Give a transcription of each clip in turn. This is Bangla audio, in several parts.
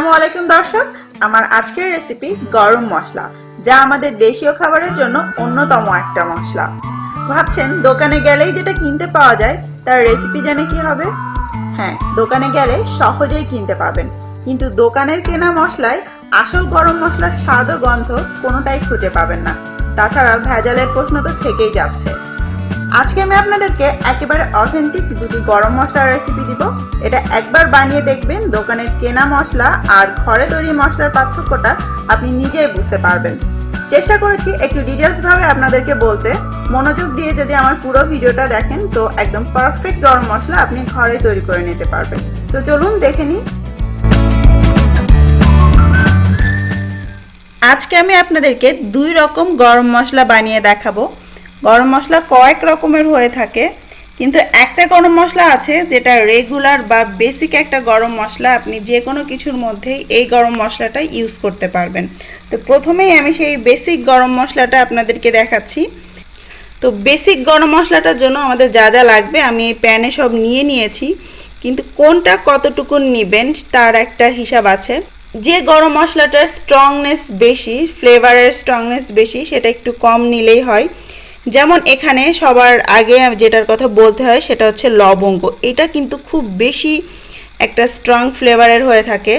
আসসালামু আলাইকুম দর্শক। আমার আজকের রেসিপি গরম মশলা, যা আমাদের দেশীয় খাবারের জন্য অন্যতম একটা মশলা। ভাবছেন, দোকানে গেলেই যেটা কিনতে পাওয়া যায়, তার রেসিপি জানে কি হবে? হ্যাঁ দোকানে গেলে সহজেই কিনতে পাবেন কিন্তু দোকানের কেনা মশলায় আসল গরম মশলার স্বাদ ও গন্ধ কোনোটাই খুঁজে পাবেন না। তাছাড়া ভেজালের প্রশ্ন তো থেকেই যাচ্ছে। আজকে আমি আপনাদেরকে একেবারে অথেন্টিক দুটি গরম মশলার রেসিপি দিব। এটা একবার বানিয়ে দেখবেন, দোকানের কেনা মশলা আর ঘরে তৈরি মশলার পার্থক্যটা আপনি নিজেই বুঝতে পারবেন। চেষ্টা করেছি একটু ডিটেলস ভাবে আপনাদেরকে বলতে। মনোযোগ দিয়ে যদি আমার পুরো ভিডিওটা দেখেন, তো একদম পারফেক্ট গরম মশলা আপনি ঘরে তৈরি করে নিতে পারবেন। তো চলুন দেখে নিই। আজকে আমি আপনাদেরকে দুই রকম গরম মশলা বানিয়ে দেখাবো। গরম মশলা কয়েক রকমের হয়ে থাকে, কিন্তু একটা গরম মশলা আছে যেটা রেগুলার বা বেসিক একটা গরম মশলা আপনি যে কোনো কিছুর মধ্যেই এই গরম মশলাটা ইউজ করতে পারবেন। তো প্রথমেই আমি সেই বেসিক গরম মশলাটা আপনাদেরকে দেখাচ্ছি। তো বেসিক গরম মশলাটার জন্য আমাদের যা যা লাগবে আমি এই প্যানে সব নিয়ে নিয়েছি, কিন্তু কোনটা কতটুকু নেবেন তার একটা হিসাব আছে। যে গরম মশলাটার স্ট্রংনেস বেশি ফ্লেভারের স্ট্রংনেস বেশি, সেটা একটু কম নিলেই হয়। যেমন এখানে সবার আগে যেটার কথা বলতে হয় সেটা হচ্ছে লবঙ্গ। এটা কিন্তু খুব বেশি একটা স্ট্রং ফ্লেভারের হয়ে থাকে।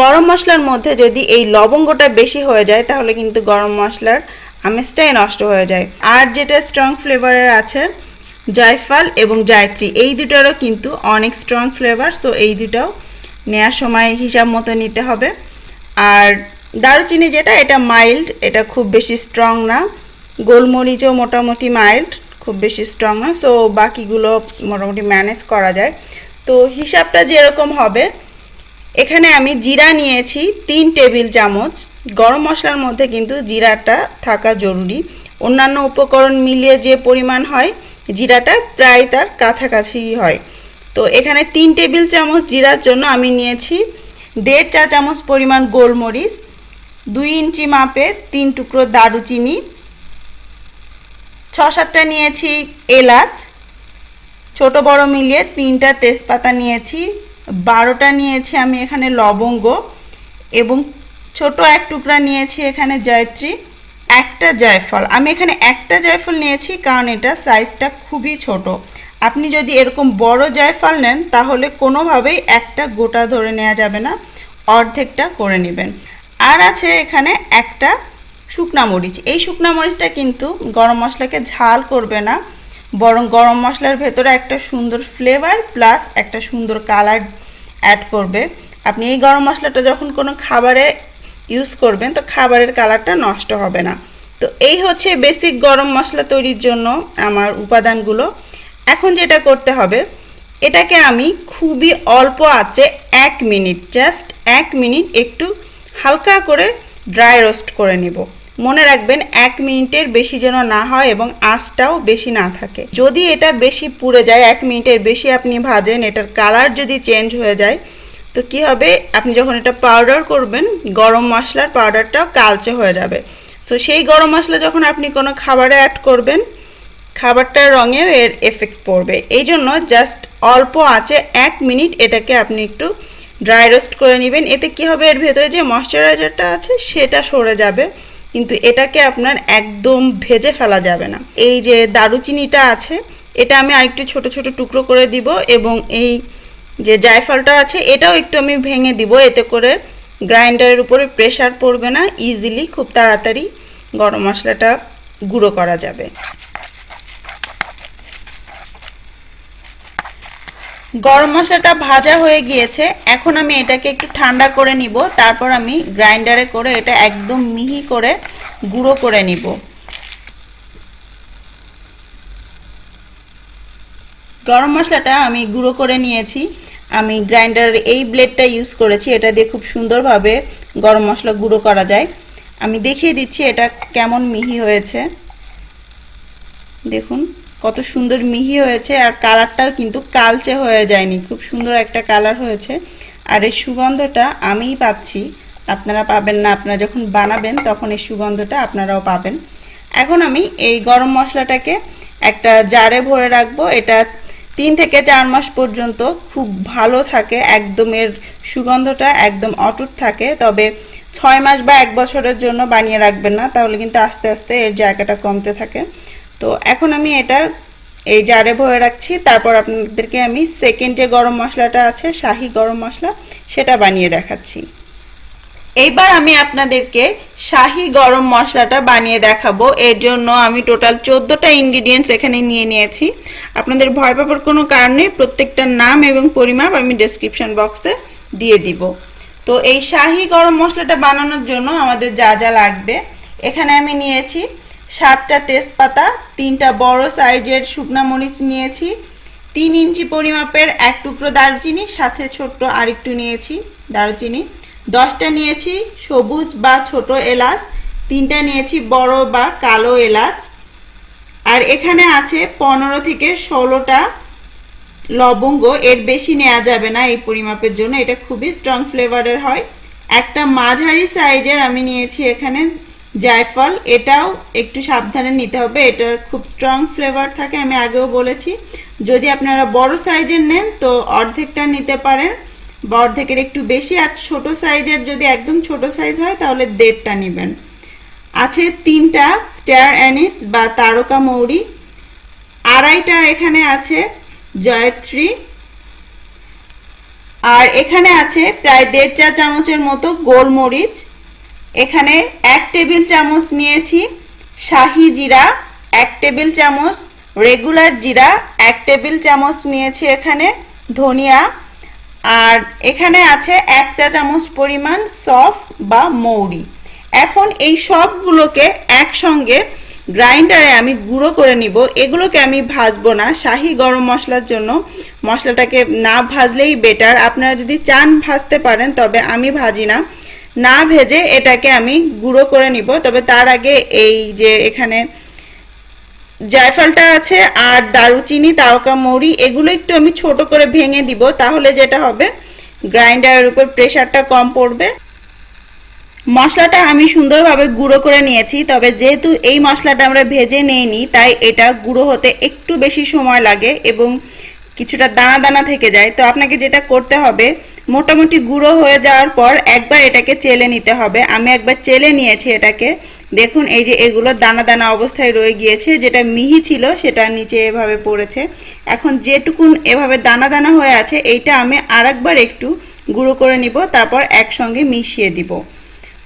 গরম মশলার মধ্যে যদি এই লবঙ্গটা বেশি হয়ে যায়, তাহলে কিন্তু গরম মশলার আমেজটাই নষ্ট হয়ে যায়। আর যেটা স্ট্রং ফ্লেভারের আছে, জায়ফল এবং জায়ত্রী, এই দুটারও কিন্তু অনেক স্ট্রং ফ্লেভার সো এই দুটাও নেওয়ার সময় হিসাব মতো নিতে হবে। আর দারুচিনি যেটা, এটা মাইল্ড এটা খুব বেশি স্ট্রং না। গোলমরিচও মোটামুটি মাইল্ড খুব বেশি স্ট্রং না সো বাকিগুলো মোটামুটি ম্যানেজ করা যায়। তো হিসাবটা যেরকম হবে, এখানে আমি জিরা নিয়েছি তিন টেবিল চামচ। গরম মশলার মধ্যে কিন্তু জিরাটা থাকা জরুরি। অন্যান্য উপকরণ মিলিয়ে যে পরিমাণ হয়, জিরাটা প্রায় তার কাছাকাছি হয়। তো এখানে তিন টেবিল চামচ জিরার জন্য আমি নিয়েছি দেড় চা চামচ পরিমাণ গোলমরিচ, দুই ইঞ্চি মাপে তিন টুকরো দারুচিনি ছ সাতটা নিয়েছি এলাচ, ছোট বড় মিলিয়ে তিনটা তেজপাতা নিয়েছি, বারোটা নিয়েছি আমি এখানে লবঙ্গ এবং ছোট এক টুকরা নিয়েছি এখানে জয়ত্রী, একটা জয়ফল। আমি এখানে একটা জয়ফল নিয়েছি কারণ এটা সাইজটা খুবই ছোট। আপনি যদি এরকম বড় জয়ফল নেন, তাহলে কোনোভাবেই একটা গোটা ধরে নেওয়া যাবে না, অর্ধেকটা করে নেবেন। আর আছে এখানে একটা শুকনা মরিচ। এই শুকনা মরিচটা কিন্তু গরম মশলাকে ঝাল করবে না, বরং গরম মশলার ভেতরে একটা সুন্দর ফ্লেভার প্লাস একটা সুন্দর কালার অ্যাড করবে। আপনি এই গরম মশলাটা যখন কোনো খাবারে ইউজ করবেন, তো খাবারের কালারটা নষ্ট হবে না। তো এই হচ্ছে বেসিক গরম মশলা তৈরির জন্য আমার উপাদানগুলো। এখন যেটা করতে হবে, এটাকে আমি খুবই অল্প আছে এক মিনিট জাস্ট এক মিনিট একটু হালকা করে ড্রাই রোস্ট করে নিব। মনে রাখবেন, এক মিনিটের বেশি যেন না হয় এবং আঁচটাও বেশি না থাকে। যদি এটা বেশি পুড়ে যায়, এক মিনিটের বেশি আপনি ভাজেন, এটার কালার যদি চেঞ্জ হয়ে যায়, তো কি হবে? আপনি যখন এটা পাউডার করবেন, গরম মশলার পাউডারটাও কালচে হয়ে যাবে। তো সেই গরম মশলা যখন আপনি কোনো খাবারে অ্যাড করবেন, খাবারটার রঙে এর এফেক্ট পড়বে। এই জন্য জাস্ট অল্প আছে এক মিনিট এটাকে আপনি একটু ড্রাই রোস্ট করে নেবেন। এতে কি হবে? এর ভেতরে যে ময়শ্চারাইজারটা আছে, সেটা সরে যাবে। কিন্তু এটাকে আপনার একদম ভেজে ফেলা যাবে না। এই যে দারুচিনিটা আছে, এটা আমি আরেকটু ছোট ছোট টুকরো করে দিব এবং এই যে জায়ফলটা আছে, এটাও একটু আমি ভেঙে দিব। এতে করে গ্রাইন্ডারের উপরে প্রেশার পড়বে না ইজিলি খুব তাড়াতাড়ি গরম মশলাটা গুঁড়ো করা যাবে। গরম মশলাটা ভাজা হয়ে গিয়েছে। এখন আমি এটাকে একটু ঠান্ডা করে নিব। তারপর আমি গ্রাইন্ডারে করে এটা একদম মিহি করে গুঁড়ো করে নিব। গরম মশলাটা আমি গুঁড়ো করে নিয়েছি। আমি গ্রাইন্ডারের এই ব্লেডটা ইউজ করেছি। এটা দিয়ে খুব সুন্দরভাবে গরম মশলা গুঁড়ো করা যায়। আমি দেখিয়ে দিচ্ছি এটা কেমন মিহি হয়েছে। দেখুন। কত সুন্দর মিহি হয়েছে আর কালারটাও কিন্তু কালচে হয়ে যায়নি। খুব সুন্দর একটা কালার হয়েছে। আর এই সুগন্ধটা আমিই পাচ্ছি। আপনারা পাবেন না। আপনারা যখন বানাবেন, তখন এই সুগন্ধটা আপনারাও পাবেন। এখন আমি এই গরম মশলাটাকে একটা জারে ভরে রাখব। এটা তিন থেকে চার মাস পর্যন্ত খুব ভালো থাকে। একদম এর সুগন্ধটা একদম অটুট থাকে। তবে ছয় মাস বা এক বছরের জন্য বানিয়ে রাখবেন না। তাহলে কিন্তু আস্তে আস্তে এর জায়গাটা কমতে থাকে। তো এখন আমি এটা এই জারে ভরে রাখছি। তারপর আপনাদেরকে আমি সেকেন্ড যে গরম মশলাটা আছে, শাহি গরম মশলা, সেটা বানিয়ে দেখাচ্ছি। এইবার আমি আপনাদেরকে শাহি গরম মশলাটা বানিয়ে দেখাবো। এর জন্য আমি টোটাল চোদ্দোটা ইনগ্রিডিয়েন্টস এখানে নিয়ে নিয়েছি। আপনাদের ভয় পাবার কোনো কারণে প্রত্যেকটার নাম এবং পরিমাপ আমি ডেসক্রিপশন বক্সে দিয়ে দিব। তো এই শাহি গরম মশলাটা বানানোর জন্য আমাদের যা যা লাগবে, এখানে আমি নিয়েছি সাতটা তেজপাতা, তিনটা বড় সাইজের শুকনা মরিচ নিয়েছি, তিন ইঞ্চি পরিমাপের এক টুকরো দারচিনি, সাথে ছোট্ট আরেকটু নিয়েছি দারচিনি। দশটা নিয়েছি সবুজ বা ছোট এলাচ, তিনটা নিয়েছি বড় বা কালো এলাচ। আর এখানে আছে পনেরো থেকে ষোলোটা লবঙ্গ, এর বেশি নেওয়া যাবে না এই পরিমাপের জন্য, এটা খুবই স্ট্রং ফ্লেভারের হয়। একটা মাঝারি সাইজের আমি নিয়েছি এখানে জায়ফল, এটাও একটু সাবধানে নিতে হবে। এটার খুব স্ট্রং ফ্লেভার থাকে, আমি আগেও বলেছি। যদি আপনারা বড় সাইজের নেন, তো অর্ধেকটা নিতে পারেন। বা অর্ধেকের একটু বেশি, আর ছোট সাইজের যদি একদম ছোট সাইজ হয়, তাহলে দেড়টা নেবেন। আছে তিনটা স্টার অ্যানিস বা তারকা মৌরি। আড়াইটা এখানে আছে জয়ত্রী। আর এখানে আছে প্রায় দেড় চা চামচের মতো গোলমরিচ। এখানে এক টেবিল চামচ নিয়েছি শাহি জিরা, এক টেবিল চামচ রেগুলার জিরা, এক টেবিল চামচ নিয়েছি এখানে ধনিয়া, আর এখানে আছে এক চা চামচ পরিমাণ সফ বা মৌরি। এখন এই সবগুলোকে একসঙ্গে গ্রাইন্ডারে আমি গুঁড়ো করে নিব। এগুলোকে আমি ভাজবো না। শাহি গরম মশলার জন্য মশলাটাকে না ভাজলেই বেটার আপনারা যদি চান ভাজতে পারেন, তবে আমি ভাজি না। না ভেজে এটাকে আমি গুঁড়ো করে নিব। তবে তার আগে এই যে এখানে জায়ফলটা আছে আর দারুচিনি, তারকা মৌরি, এগুলো একটু আমি ছোট করে ভেঙে দিব, তাহলে যেটা হবে, গ্রাইন্ডারের উপর প্রেশারটা কম পড়বে। মশলাটা আমি সুন্দরভাবে গুঁড়ো করে নিয়েছি, তবে যেহেতু এই মশলাটা আমরা ভেজে নিইনি, তাই এটা গুঁড়ো হতে একটু বেশি সময় লাগে এবং কিছুটা দানা দানা থেকে যায়। তো আপনাকে যেটা করতে হবে মোটামুটি গুঁড়ো হয়ে যাওয়ার পর একবার এটাকে চেলে নিতে হবে। আমি একবার চেলে নিয়েছি এটাকে। দেখুন, এই যে এগুলো দানা দানা অবস্থায় রয়ে গিয়েছে। যেটা মিহি ছিল, সেটা নিচে এভাবে পড়েছে। এখন যেটুকুন এভাবে দানা দানা হয়ে আছে, এইটা আমি আরেকবার একটু গুঁড়ো করে নিব, তারপর একসঙ্গে মিশিয়ে দিব।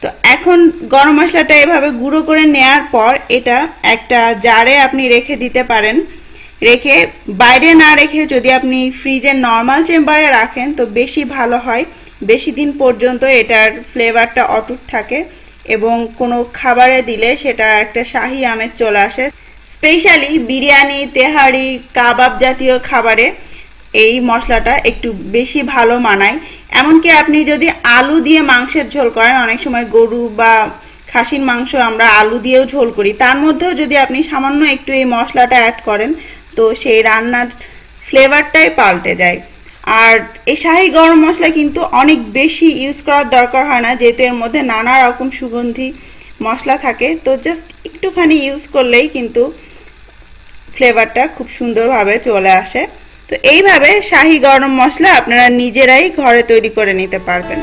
তো এখন গরম মশলাটা এভাবে গুঁড়ো করে নেয়ার পর এটা একটা জারে আপনি রেখে দিতে পারেন। রেখে, বাইরে না রেখে যদি আপনি ফ্রিজের নর্মাল চেম্বারে রাখেন, তো বেশি ভালো হয়। বেশি দিন পর্যন্ত এটার ফ্লেভারটা অটুট থাকে এবং কোনো খাবারে দিলে সেটা একটা শাহি আমেজ চলে আসে। স্পেশালি বিরিয়ানি, তেহারি, কাবাব জাতীয় খাবারে এই মশলাটা একটু বেশি ভালো মানায়। এমনকি আপনি যদি আলু দিয়ে মাংসের ঝোল করেন, অনেক সময় গরু বা খাসির মাংস আমরা আলু দিয়েও ঝোল করি। তার মধ্যেও যদি আপনি সামান্য একটু এই মশলাটা অ্যাড করেন তো সেই রান্নার ফ্লেভারটাই পাল্টে যায়। আর এই শাহি গরম মশলা কিন্তু অনেক বেশি ইউজ করার দরকার হয় না, যেহেতু এর মধ্যে নানা রকম সুগন্ধি মশলা থাকে। তো জাস্ট একটুখানি ইউজ করলেই কিন্তু ফ্লেভারটা খুব সুন্দরভাবে চলে আসে। তো এইভাবে শাহি গরম মশলা আপনারা নিজেরাই ঘরে তৈরি করে নিতে পারবেন।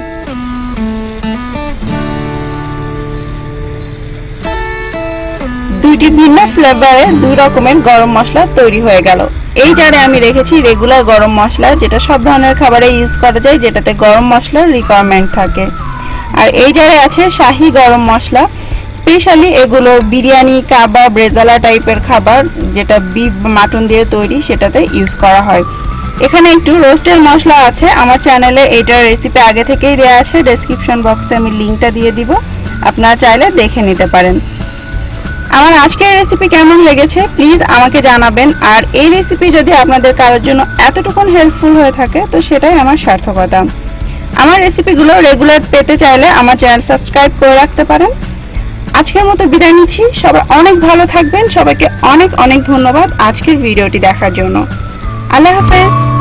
দুইটি ভিন্ন ফ্লেভারে দুই রকমের গরম মশলা তৈরি হয়ে গেল। এই জারে আমি রেখেছি রেগুলার গরম মশলা, যেটা সব ধরনের খাবারে ইউজ করা যায়, যেটাতে গরম মশলার রিকোয়ারমেন্ট থাকে। আর এই জারে আছে শাহি গরম মশলা স্পেশালি এগুলো বিরিয়ানি, কাবাব, রেজালা টাইপের খাবার, যেটা বিফ মাটন দিয়ে তৈরি, সেটাতে ইউজ করা হয়। এখানে একটু রোস্টের মশলা আছে, আমার চ্যানেলে এইটার রেসিপি আগে থেকেই দেওয়া আছে ডেসক্রিপশন বক্সে আমি লিঙ্কটা দিয়ে দিব, আপনারা চাইলে দেখে নিতে পারেন। আমার আজকের রেসিপি কেমন লেগেছে প্লিজ আমাকে জানাবেন। আর এই রেসিপি যদি আপনাদের কারোর জন্য এতটুকুন হেল্পফুল হয়ে থাকে, তো সেটাই আমার সার্থকতা। আমার রেসিপিগুলো রেগুলার পেতে চাইলে আমার চ্যানেল সাবস্ক্রাইব করে রাখতে পারেন। আজকের মতো বিদায় নিচ্ছি। সবাই অনেক ভালো থাকবেন। সবাইকে অনেক অনেক ধন্যবাদ আজকের ভিডিওটি দেখার জন্য। আল্লাহ হাফেজ।